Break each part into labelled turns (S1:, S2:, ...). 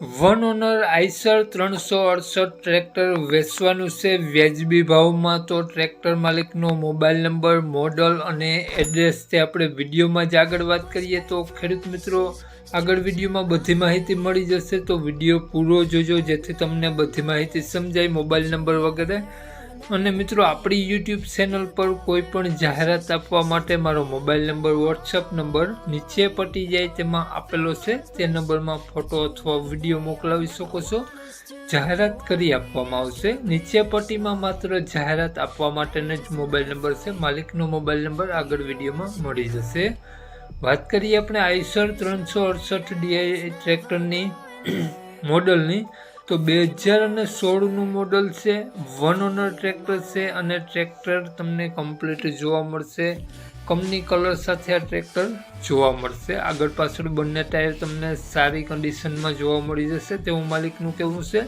S1: One honour Eicher ત્રણસો અડસઠ tractor વેચવાનું છે. વ્યાજબી ભાવમાં તો ટ્રેક્ટર માલિકનો મોબાઈલ નંબર, મોડલ અને એડ્રેસ તે આપણે વિડીયોમાં જ આગળ વાત કરીએ તો ખેડૂત મિત્રો, આગળ વિડીયોમાં બધી માહિતી મળી જશે તો વીડિયો પૂરો જોજો જેથી તમને બધી માહિતી સમજાય મોબાઈલ નંબર વગેરે. અને મિત્રો, આપણી યુટ્યુબ ચેનલ પર કોઈ પણ જાહેરાત આપવા માટે મારો મોબાઈલ નંબર વોટ્સઅપ નંબર નીચે પટી જાય તેમાં આપેલો છે. તે નંબરમાં ફોટો અથવા વીડિયો મોકલાવી શકો છો. જાહેરાત કરી આપવામાં આવશે. નીચે પટ્ટીમાં માત્ર જાહેરાત આપવા માટેનો જ મોબાઈલ નંબર છે. માલિકનો મોબાઈલ નંબર આગળ વિડીયોમાં મળી જશે. વાત કરીએ આપણે આઈસર ત્રણસો અડસઠ ડીઆઈ ટ્રેક્ટરની મોડલની. તો બે હજાર અને સોળનું મોડલ છે વન ઓનર ટ્રેક્ટર છે અને ટ્રેક્ટર તમને કમ્પ્લીટ જોવા મળશે. કંપની કલર સાથે આ ટ્રેક્ટર જોવા મળશે. આગળ પાછળ બંને ટાયર તમને સારી કન્ડિશનમાં જોવા મળી જશે. તેવું માલિકનું કહેવું છે.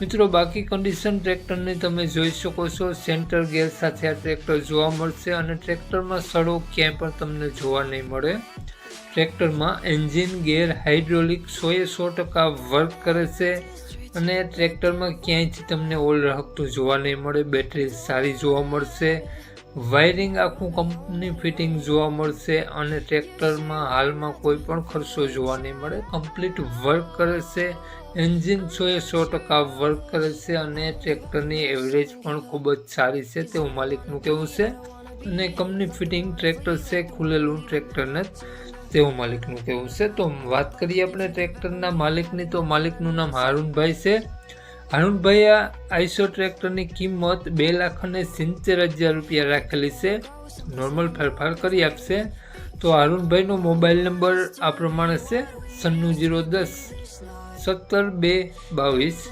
S1: મિત્રો, બાકી કન્ડિશન ટ્રેક્ટરની તમે જોઈ શકો છો. સેન્ટર ગેર સાથે આ ટ્રેક્ટર જોવા મળશે અને ટ્રેક્ટરમાં સડો ક્યાંય પણ તમને જોવા નહીં મળે. ટ્રેક્ટરમાં એન્જિન ગેર હાઇડ્રોલિક સોએ સો ટકા વર્ક કરે છે. અને ટ્રેક્ટરમાં ક્યાંયથી તમને ઓલ રહકતું જોવા નહીં મળે, બેટરી સારી જોવા મળશે, વાયરિંગ આખું કંપની ફિટિંગ જોવા મળશે અને ટ્રેક્ટરમાં હાલમાં કોઈ પણ ખર્ચો જોવા નહીં મળે. કમ્પ્લીટ વર્ક કરે છે, એન્જિન સો એ સો ટકા વર્ક કરે છે અને ટ્રેક્ટરની એવરેજ પણ ખૂબ જ સારી છે, તેવું માલિકનું કહેવું છે. અને કંપની ફિટિંગ ટ્રેક્ટર છે, ખુલેલું ટ્રેક્ટર નથી. તેવું માલિકનું કહેવું છે. તો વાત કરીએ આપણે ટ્રેક્ટરના માલિકની. તો માલિકનું નામ હારુનભાઈ છે. હારુનભાઈ, આ આઈસો ટ્રેક્ટરની કિંમત બે લાખ અને સિત્તેર હજાર રૂપિયા રાખેલી છે. નોર્મલ ફેરફાર કરી આપશે. તો હારુનભાઈનો મોબાઈલ નંબર આ પ્રમાણે છે. સન્નું જીરો દસ, સત્તર બે, બાવીસ.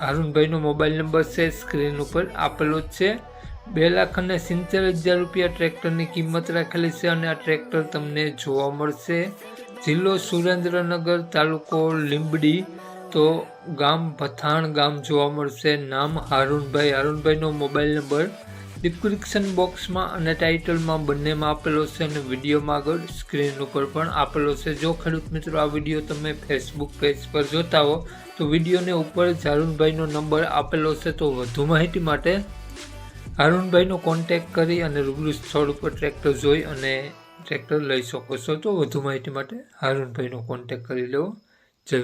S1: હારુનભાઈનો મોબાઈલ નંબર છે. સ્ક્રીન ઉપર આપેલો જ છે. બે લાખ અને સિત્તેર હજાર રૂપિયા ટ્રેક્ટરની કિંમત રાખેલી છે અને આ ટ્રેક્ટર તમને જોવા મળશે. જિલ્લો સુરેન્દ્રનગર તાલુકો લીંબડી, તો ગામ પથાણ ગામ જોવા મળશે. નામ હારૂનભાઈ. હારૂનભાઈનો મોબાઈલ નંબર ડિસ્ક્રિપ્શન બોક્સમાં અને ટાઇટલમાં બંનેમાં આપેલો છે અને વિડીયોમાં આગળ સ્ક્રીન ઉપર પણ આપેલો છે. જો ખેડૂત મિત્રો આ વીડિયો તમે ફેસબુક પેજ પર જોતા હો, તો વિડીયોને ઉપર જ નંબર આપેલો છે. તો વધુ માહિતી માટે અરુણભાઈનો કોન્ટેક કરી અને રૂબરૂ સ્થળ ઉપર ટ્રેક્ટર જોઈ અને ટ્રેક્ટર લઈ શકો છો. તો વધુ માહિતી માટે અરુણભાઈનો કોન્ટેક કરી લેવો જય